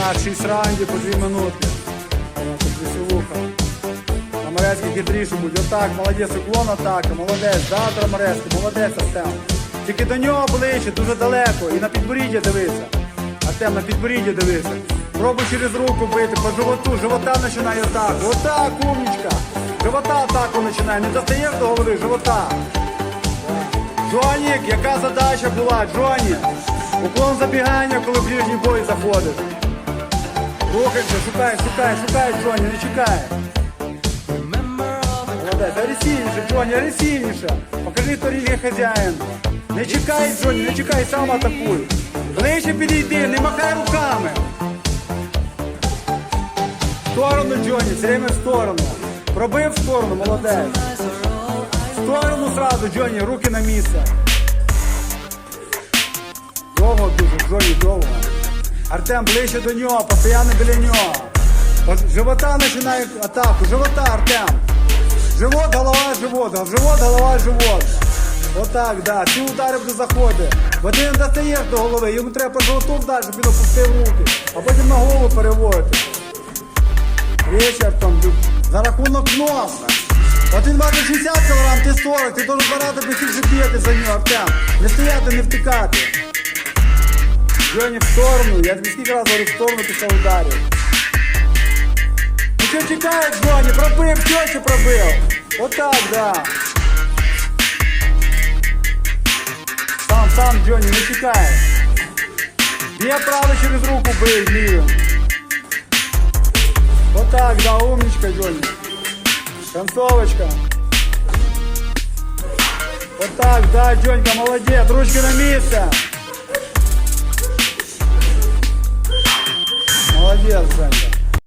Так, 6 раундів по 2 минутки. Тут веселуха. На Морецький хитріше будь. Отак, молодець, уклон атака, молодець. Завтра Морецький, молодець, Артем. Тільки до нього ближче, дуже далеко. І на підборіддя дивися. Артем, на підборіддя дивися. Пробуй через руку бити, по животу, живота починає атаку. Отак, умнічка. Живота атаку починає. Не достаєш до голови, живота. Джонік, яка задача була? Джоні? Уклон забігання, коли в ближній бой заходиш. Рухайся, шукай, шукай, шукай, Джоні, не чекай. Молодець, агресивніше, Джоні, агресивніше. Покажи, хто рівня хазяїн. Не чекай, Джоні, не чекай, сам атакуй. Ближче підійди, не махай руками. В сторону, Джоні, все время в сторону. Пробив в сторону, молодець. В сторону сразу, Джоні, руки на місце. Довго дуже, Джоні, довго. Артем ближче до нього, постійно біля нього. От Живота починає атаку. Живота, Артем. Живот, голова, живот. Живот, голова, живот. Отак, да. Ці удари буде заходить. Ти достаєш до голови. Йому треба по животу вдати, щоб він опустив руки. А потім на голову переводити. Речі, Артем, за рахунок ног. От він важить 60 кг, ти 40, ти должен барати більше бігати за нього, Артем. Не стояти, не втикати. Джоні в сторону, я тобі скільки разів говорю в сторону після ударів. Ну що чекаєш, Джоні? Пробив, тьощу пробив. Отак, да. Сам, сам, Джоні, не чекай. Б'є право через руку бий, лівим. Отак, да, умничка, Джоні. Концовочка. Отак, да, Джонька, молодець, ручки на місце. Молодець, Женька.